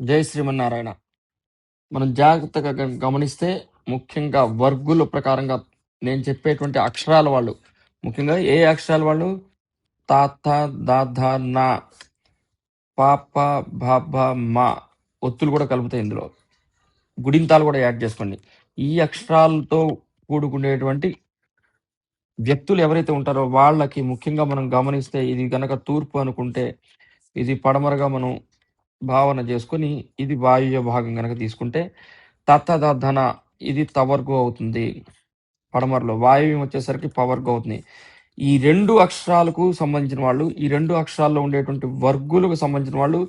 జై శ్రీమన్నారాయణ. మనం జాగ్రత్తగా గ- గమనిస్తే ముఖ్యంగా వర్గుల ప్రకారంగా నేను చెప్పేటువంటి అక్షరాల వాళ్ళు ముఖ్యంగా ఏ అక్షరాల వాళ్ళు? తాత దాధ నా పాప బాబ మా ఒత్తులు కూడా కలుపుతాయి ఇందులో. గుడింతాలు కూడా యాడ్ చేసుకోండి. ఈ అక్షరాలతో కూడుకునేటువంటి వ్యక్తులు ఎవరైతే ఉంటారో వాళ్ళకి ముఖ్యంగా మనం గమనిస్తే ఇది గనక తూర్పు అనుకుంటే ఇది పడమరగా మనం భావన చేసుకొని ఇది వాయువ్య భాగం కనుక తీసుకుంటే తత్తదన ఇది తవర్గు అవుతుంది. పడమరలో వాయువ్యం వచ్చేసరికి పవర్గు అవుతుంది. ఈ రెండు అక్షరాలకు సంబంధించిన వాళ్ళు ఈ రెండు అక్షరాల్లో ఉండేటువంటి వర్గులకు సంబంధించిన వాళ్ళు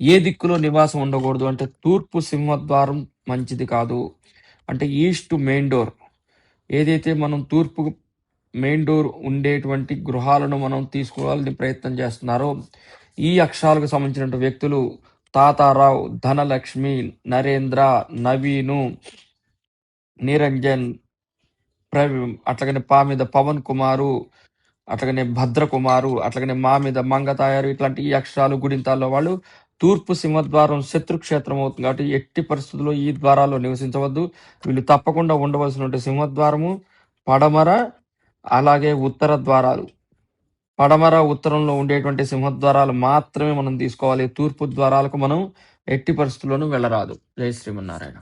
ఏ దిక్కులో నివాసం ఉండకూడదు అంటే తూర్పు సింహద్వారం మంచిది కాదు. అంటే ఈస్ట్ మెయిన్ డోర్ ఏదైతే మనం తూర్పు మెయిన్ డోర్ ఉండేటువంటి గృహాలను మనం తీసుకోవాలని ప్రయత్నం చేస్తున్నారో ఈ అక్షరాలకు సంబంధించిన వ్యక్తులు తాతారావు ధనలక్ష్మి నరేంద్ర నవీను నిరంజన్ ప్రవి అట్లాగనే పా మీద పవన్ కుమారు అట్లాగనే భద్రకుమారు అట్లాగనే మా మీద మంగతాయారు ఇట్లాంటి ఈ అక్షరాలు గుడింతాల్లో వాళ్ళు తూర్పు సింహద్వారం శత్రుక్షేత్రం అవుతుంది కాబట్టి ఎట్టి పరిస్థితుల్లో ఈ ద్వారాల్లో నివసించవద్దు. వీళ్ళు తప్పకుండా ఉండవలసిన సింహద్వారము పడమర అలాగే ఉత్తర ద్వారాలు. పడమర ఉత్తరంలో ఉండేటువంటి సింహద్వారాలు మాత్రమే మనం తీసుకోవాలి. తూర్పు ద్వారాలకు మనం ఎట్టి పరిస్థితుల్లోనూ వెళ్ళరాదు. జై శ్రీమన్నారాయణ.